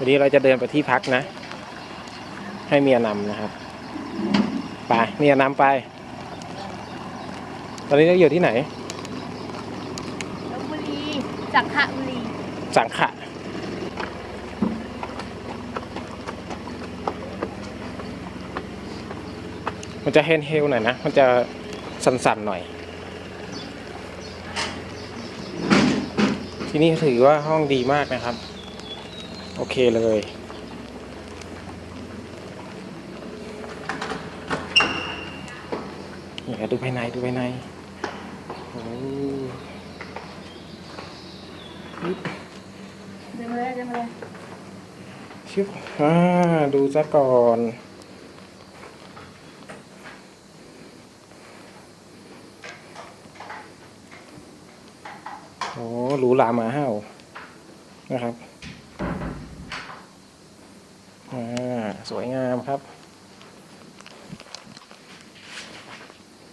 วันนี้เราจะเดินไปที่พักนะ ให้เมียนำนะครับ ไปเมียนำไป ตอนนี้เราอยู่ที่ไหนลบบุรีจักระบุรีสังขะมันจะเฮนเฮลหน่อยนะ มันจะสั่นๆหน่อย ที่นี่ถือว่าห้องดีมากนะครับ โอเคเลย นี่ดูภายในดูภายในโอ้ยเดินเลยเดินเลยชึบอ่าดูซะก่อนโอ้หรูหรามาเห่านะครับ สวยงามครับ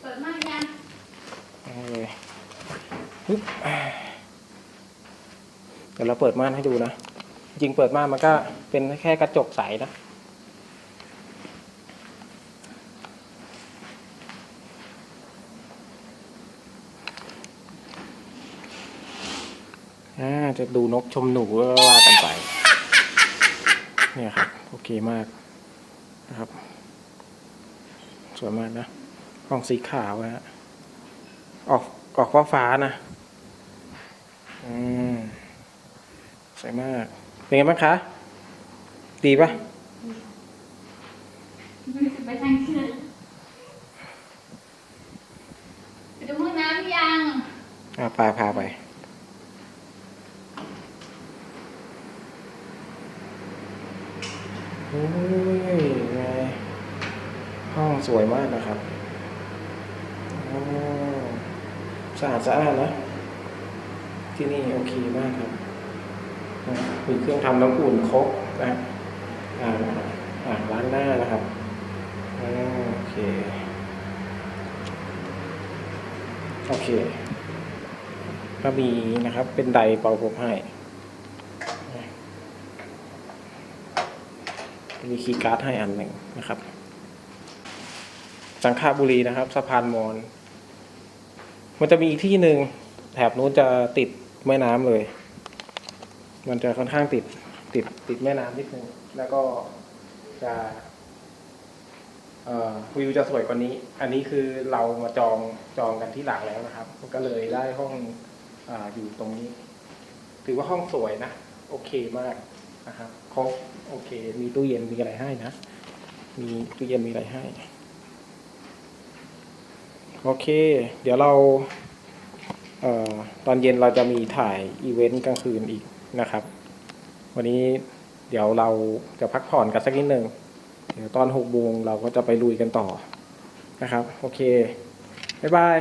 เปิดม่านยังเอาเลยปึ๊บอ่าเดี๋ยวเราเปิดม่านให้ดูนะ จริงเปิดม่านมันก็เป็นแค่กระจกใสนะอ่าจะดูนกชมหนูก็ว่ากันไป เนี่ยครับโอเคมากนะครับ สวยมากนะห้องสีขาวนะฮะออกออกฟ้าฟ้าๆนะอืมสวยมาก เป็นไงบ้างคะ ดีปะไปทางเชื่อไปดูห้องน้ำยังอ่าพาพาไป โอ้ยไง ห้อง สวยมากนะครับสะอาดสะอาดนะ ที่นี่โอเคมากครับ มีเครื่องทำน้ำอุ่นครบนะอ่าอ่าล้างหน้านะครับโอเค โอเค ก็มีนะครับเป็นไดเป่าผมให้ มีคีย์การ์ดให้อันหนึ่งนะครับ สังขบุรีนะครับ สะพานมอน มันจะมีอีกที่หนึ่งแถบนู้นจะติดแม่น้ำเลย มันจะค่อนข้างติดติดติดแม่น้ำนิดนึง แล้วก็จะวิวจะสวยกว่านี้ อันนี้คือเรามาจองจองกันที่หลังแล้วนะครับ ก็เลยได้ห้องออยู่ตรงนี้ ถือว่าห้องสวยนะ โอเคมากนะครับ ครบ โอเค มีตู้เย็นมีอะไรให้นะ มีตู้เย็นมีอะไรให้ โอเค เดี๋ยวเราเออตอนเย็นเราจะมีถ่ายอีเวนต์กลางคืนอีกนะครับ วันนี้เดี๋ยวเราจะพักผ่อนกันสักนิดหนึ่งเดี๋ยวตอนหกโมงเราก็จะไปลุยกันต่อนะครับ โอเค บ๊ายบาย